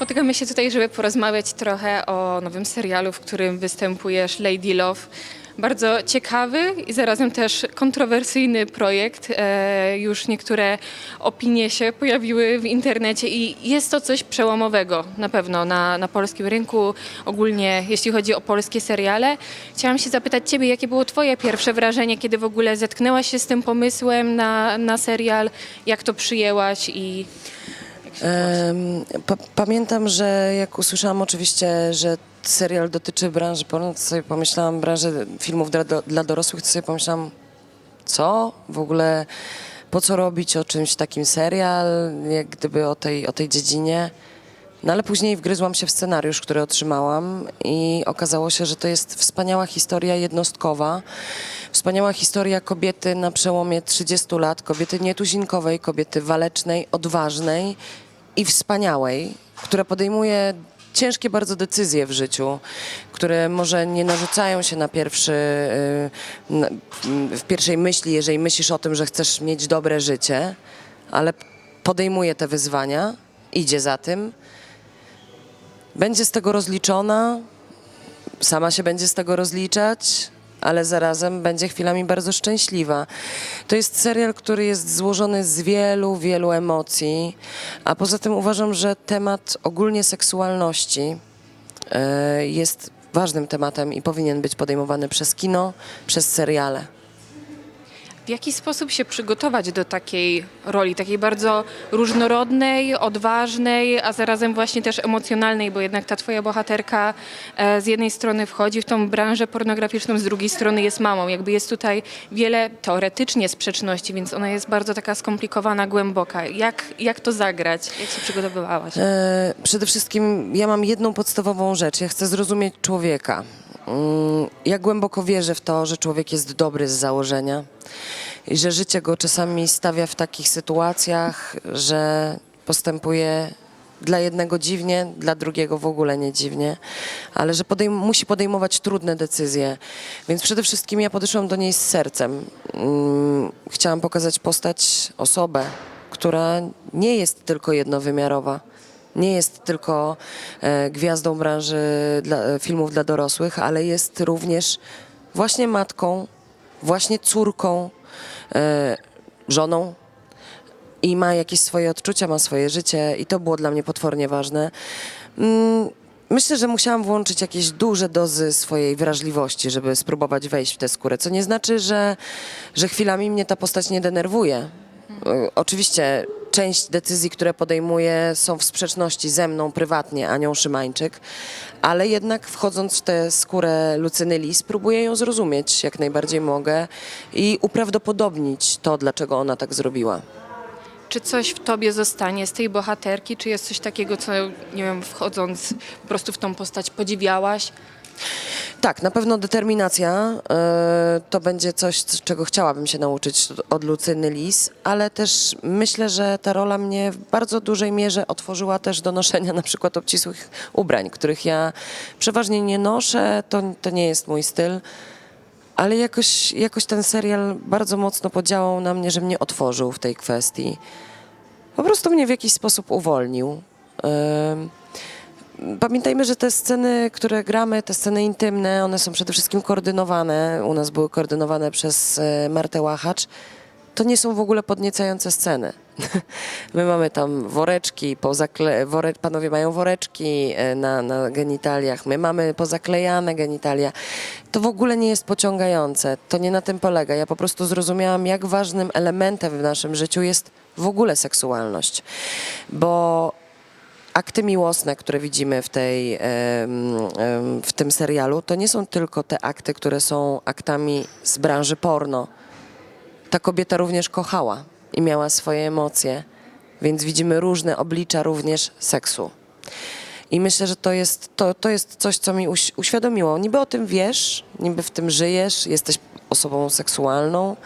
Spotykamy się tutaj, żeby porozmawiać trochę o nowym serialu, w którym występujesz, Lady Love. Bardzo ciekawy i zarazem też kontrowersyjny projekt. E, już niektóre opinie się pojawiły w internecie i jest to coś przełomowego na pewno na, na polskim rynku, ogólnie jeśli chodzi o polskie seriale. Chciałam się zapytać Ciebie, jakie było Twoje pierwsze wrażenie, kiedy w ogóle zetknęłaś się z tym pomysłem na, na serial, jak to przyjęłaś i pa- pamiętam, że jak usłyszałam oczywiście, że serial dotyczy branży porno, to sobie pomyślałam, branży filmów dla, dla dorosłych, to sobie pomyślałam, co? W ogóle po co robić o czymś takim serial, jak gdyby o tej, o tej dziedzinie. No ale później wgryzłam się w scenariusz, który otrzymałam i okazało się, że to jest wspaniała historia jednostkowa. Wspaniała historia kobiety na przełomie 30 lat, kobiety nietuzinkowej, kobiety walecznej, odważnej i wspaniałej, która podejmuje ciężkie bardzo decyzje w życiu, które może nie narzucają się na pierwszy, y, na- w pierwszej myśli, jeżeli myślisz o tym, że chcesz mieć dobre życie, ale podejmuje te wyzwania, idzie za tym, będzie z tego rozliczona, sama się będzie z tego rozliczać, ale zarazem będzie chwilami bardzo szczęśliwa. To jest serial, który jest złożony z wielu, wielu emocji, a poza tym uważam, że temat ogólnie seksualności e, jest ważnym tematem i powinien być podejmowany przez kino, przez seriale. W jaki sposób się przygotować do takiej roli, takiej bardzo różnorodnej, odważnej, a zarazem właśnie też emocjonalnej, bo jednak ta twoja bohaterka e, z jednej strony wchodzi w tą branżę pornograficzną, z drugiej strony jest mamą. Jakby jest tutaj wiele teoretycznie sprzeczności, więc ona jest bardzo taka skomplikowana, głęboka. Jak, jak to zagrać? Jak się przygotowywałaś? E, przede wszystkim ja mam jedną podstawową rzecz. Ja chcę zrozumieć człowieka. Mm, Ja głęboko wierzę w to, że człowiek jest dobry z założenia i że życie go czasami stawia w takich sytuacjach, że postępuje dla jednego dziwnie, dla drugiego w ogóle nie dziwnie, ale że podejm- musi podejmować trudne decyzje. Więc przede wszystkim ja podeszłam do niej z sercem. Mm, Chciałam pokazać postać, osobę, która nie jest tylko jednowymiarowa. Nie jest tylko e, gwiazdą branży dla, e, filmów dla dorosłych, ale jest również właśnie matką, właśnie córką, e, żoną, i ma jakieś swoje odczucia, ma swoje życie i to było dla mnie potwornie ważne. Mm, Myślę, że musiałam włączyć jakieś duże dozy swojej wrażliwości, żeby spróbować wejść w tę skórę, co nie znaczy, że, że chwilami mnie ta postać nie denerwuje. Oczywiście część decyzji, które podejmuję są w sprzeczności ze mną prywatnie, Anią Szymańczyk, ale jednak wchodząc w tę skórę Lucyny Lis, próbuję ją zrozumieć jak najbardziej mogę i uprawdopodobnić to, dlaczego ona tak zrobiła. Czy coś w tobie zostanie z tej bohaterki? Czy jest coś takiego, co, nie wiem, wchodząc po prostu w tą postać podziwiałaś? Tak, na pewno determinacja e, to będzie coś, czego chciałabym się nauczyć od Lucyny Lis, ale też myślę, że ta rola mnie w bardzo dużej mierze otworzyła też do noszenia na przykład obcisłych ubrań, których ja przeważnie nie noszę, to, to nie jest mój styl. Ale jakoś, jakoś ten serial bardzo mocno podziałał na mnie, że mnie otworzył w tej kwestii. Po prostu mnie w jakiś sposób uwolnił. Pamiętajmy, że te sceny, które gramy, te sceny intymne, one są przede wszystkim koordynowane. U nas były koordynowane przez e, Martę Łachacz. To nie są w ogóle podniecające sceny. My mamy tam woreczki, pozakle- wore- panowie mają woreczki e, na, na genitaliach, my mamy pozaklejane genitalia. To w ogóle nie jest pociągające. To nie na tym polega. Ja po prostu zrozumiałam, jak ważnym elementem w naszym życiu jest w ogóle seksualność. Bo akty miłosne, które widzimy w, tej, w tym serialu, to nie są tylko te akty, które są aktami z branży porno. Ta kobieta również kochała i miała swoje emocje, więc widzimy różne oblicza również seksu. I myślę, że to jest, to, to jest coś, co mi uś, uświadomiło. Niby o tym wiesz, niby w tym żyjesz, jesteś osobą seksualną,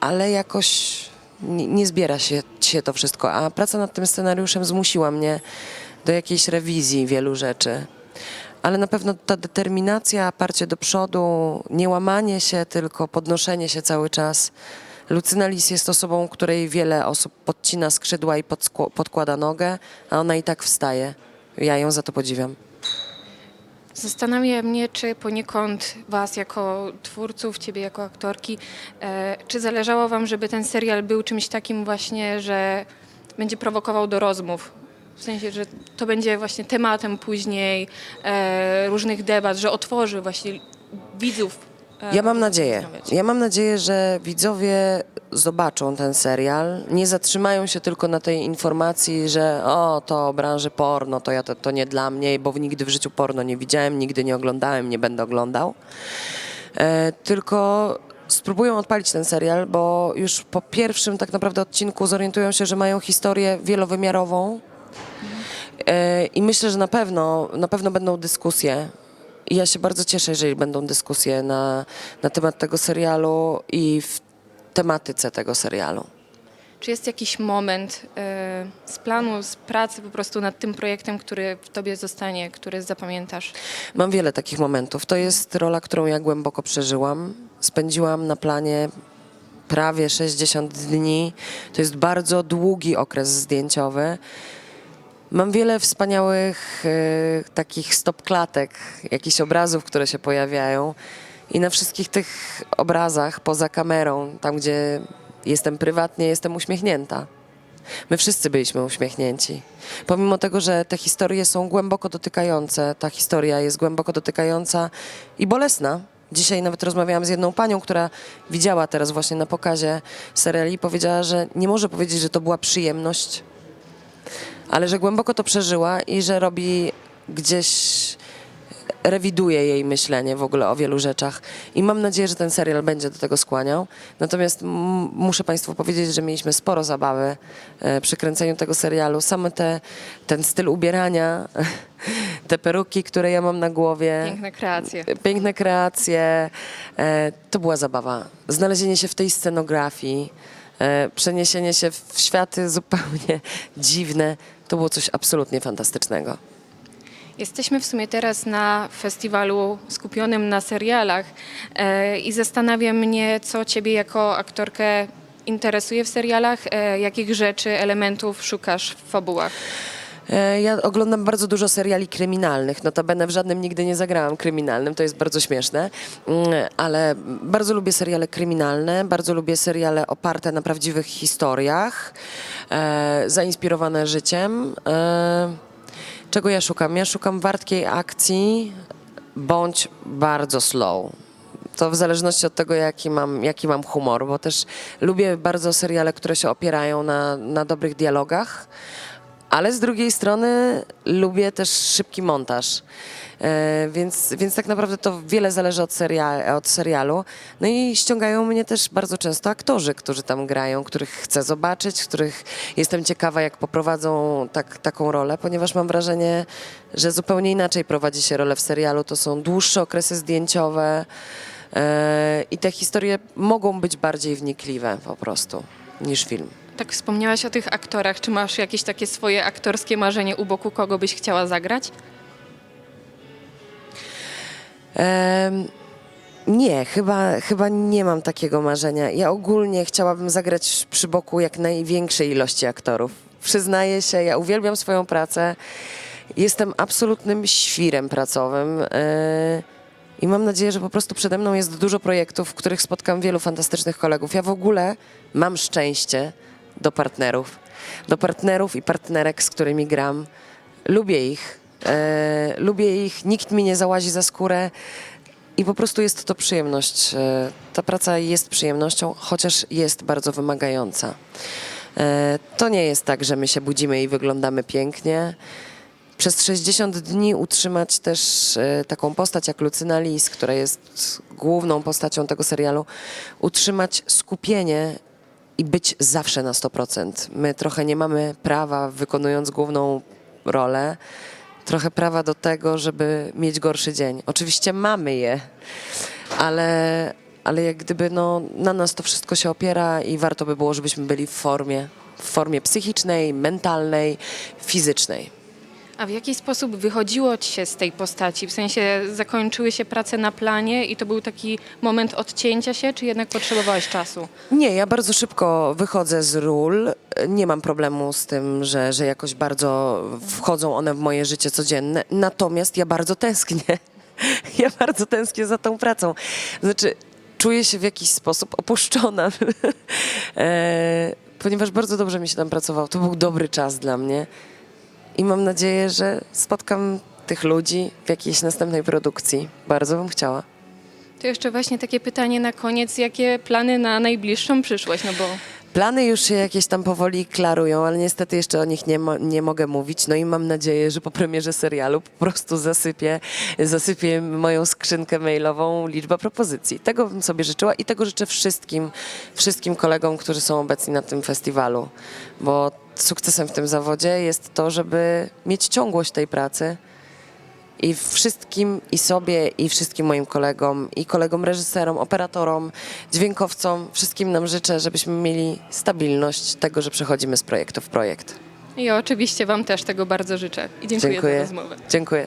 ale jakoś nie, zbiera się, się to wszystko. A praca nad tym scenariuszem zmusiła mnie do jakiejś rewizji wielu rzeczy. Ale na pewno ta determinacja, parcie do przodu, nie łamanie się, tylko podnoszenie się cały czas, Lucyna Lis jest osobą, której wiele osób podcina skrzydła i podkłada nogę, a ona i tak wstaje. Ja ją za to podziwiam. Zastanawia mnie, czy poniekąd Was jako twórców, Ciebie jako aktorki, e, czy zależało Wam, żeby ten serial był czymś takim właśnie, że będzie prowokował do rozmów? W sensie, że to będzie właśnie tematem później e, różnych debat, że otworzy właśnie widzów. E, Ja mam nadzieję. Ja mam nadzieję, że widzowie zobaczą ten serial, nie zatrzymają się tylko na tej informacji, że o, to branży porno, to ja to, to nie dla mnie, bo nigdy w życiu porno nie widziałem, nigdy nie oglądałem, nie będę oglądał. E, tylko spróbują odpalić ten serial, bo już po pierwszym tak naprawdę odcinku zorientują się, że mają historię wielowymiarową. E, I myślę, że na pewno, na pewno będą dyskusje. I ja się bardzo cieszę, jeżeli będą dyskusje na, na temat tego serialu i w tematyce tego serialu. Czy jest jakiś moment e, z planu, z pracy po prostu nad tym projektem, który w Tobie zostanie, który zapamiętasz? Mam wiele takich momentów. To jest rola, którą ja głęboko przeżyłam. Spędziłam na planie prawie 60 dni. To jest bardzo długi okres zdjęciowy. Mam wiele wspaniałych e, takich stopklatek, jakichś obrazów, które się pojawiają. I na wszystkich tych obrazach poza kamerą, tam gdzie jestem prywatnie, jestem uśmiechnięta. My wszyscy byliśmy uśmiechnięci. Pomimo tego, że te historie są głęboko dotykające, ta historia jest głęboko dotykająca i bolesna. Dzisiaj nawet rozmawiałam z jedną panią, która widziała teraz właśnie na pokazie seriali i powiedziała, że nie może powiedzieć, że to była przyjemność, ale że głęboko to przeżyła i że robi gdzieś rewiduje jej myślenie w ogóle o wielu rzeczach i mam nadzieję, że ten serial będzie do tego skłaniał. Natomiast muszę Państwu powiedzieć, że mieliśmy sporo zabawy e, przy kręceniu tego serialu. Same te, ten styl ubierania, te peruki, które ja mam na głowie. Piękne kreacje. Piękne kreacje. E, to była zabawa. Znalezienie się w tej scenografii, e, przeniesienie się w światy zupełnie dziwne. To było coś absolutnie fantastycznego. Jesteśmy w sumie teraz na festiwalu skupionym na serialach e, i zastanawia mnie, co Ciebie jako aktorkę interesuje w serialach, e, jakich rzeczy, elementów szukasz w fabułach. E, Ja oglądam bardzo dużo seriali kryminalnych. Notabene w żadnym nigdy nie zagrałam kryminalnym, to jest bardzo śmieszne. Mm, Ale bardzo lubię seriale kryminalne, bardzo lubię seriale oparte na prawdziwych historiach, e, zainspirowane życiem. E, czego ja szukam? Ja szukam wartkiej akcji bądź bardzo slow. To w zależności od tego, jaki mam, jaki mam humor, bo też lubię bardzo seriale, które się opierają na, na dobrych dialogach, ale z drugiej strony lubię też szybki montaż. E, więc, więc tak naprawdę to wiele zależy od, od serialu. No i ściągają mnie też bardzo często aktorzy, którzy tam grają, których chcę zobaczyć, których jestem ciekawa, jak poprowadzą tak, taką rolę, ponieważ mam wrażenie, że zupełnie inaczej prowadzi się rolę w serialu. To są dłuższe okresy zdjęciowe e, i te historie mogą być bardziej wnikliwe po prostu niż film. Tak wspomniałaś o tych aktorach. Czy masz jakieś takie swoje aktorskie marzenie, u boku kogo byś chciała zagrać? Nie, chyba, chyba nie mam takiego marzenia. Ja ogólnie chciałabym zagrać przy boku jak największej ilości aktorów. Przyznaję się, ja uwielbiam swoją pracę. Jestem absolutnym świrem pracowym. e, I mam nadzieję, że po prostu przede mną jest dużo projektów, w których spotkam wielu fantastycznych kolegów. Ja w ogóle mam szczęście do partnerów. Do partnerów i partnerek, z którymi gram. Lubię ich. E, lubię ich, nikt mi nie załazi za skórę. I po prostu jest to przyjemność. E, Ta praca jest przyjemnością, chociaż jest bardzo wymagająca. E, To nie jest tak, że my się budzimy i wyglądamy pięknie. Przez 60 dni utrzymać też e, taką postać jak Lucyna Lis, która jest główną postacią tego serialu, utrzymać skupienie i być zawsze na 100%. My trochę nie mamy prawa, wykonując główną rolę, trochę prawa do tego, żeby mieć gorszy dzień. Oczywiście mamy je, ale, ale jak gdyby no, na nas to wszystko się opiera i warto by było, żebyśmy byli w formie, w formie psychicznej, mentalnej, fizycznej. A w jaki sposób wychodziło ci się z tej postaci? W sensie zakończyły się prace na planie i to był taki moment odcięcia się, czy jednak potrzebowałeś czasu? Nie, ja bardzo szybko wychodzę z ról. Nie mam problemu z tym, że, że jakoś bardzo wchodzą one w moje życie codzienne. Natomiast ja bardzo tęsknię. Ja bardzo tęsknię za tą pracą. Znaczy, czuję się w jakiś sposób opuszczona, e, ponieważ bardzo dobrze mi się tam pracowało. To był dobry czas dla mnie. I mam nadzieję, że spotkam tych ludzi w jakiejś następnej produkcji. Bardzo bym chciała. To jeszcze właśnie takie pytanie na koniec, jakie plany na najbliższą przyszłość, no bo Plany już się jakieś tam powoli klarują, ale niestety jeszcze o nich nie, mo- nie mogę mówić. No i mam nadzieję, że po premierze serialu po prostu zasypię, zasypię moją skrzynkę mailową liczba propozycji. Tego bym sobie życzyła i tego życzę wszystkim, wszystkim kolegom, którzy są obecni na tym festiwalu, bo sukcesem w tym zawodzie jest to, żeby mieć ciągłość tej pracy. I wszystkim, i sobie, i wszystkim moim kolegom, i kolegom reżyserom, operatorom, dźwiękowcom, wszystkim nam życzę, żebyśmy mieli stabilność tego, że przechodzimy z projektu w projekt. i oczywiście Wam też tego bardzo życzę. I dziękuję, Dziękuję. za rozmowę. Dziękuję.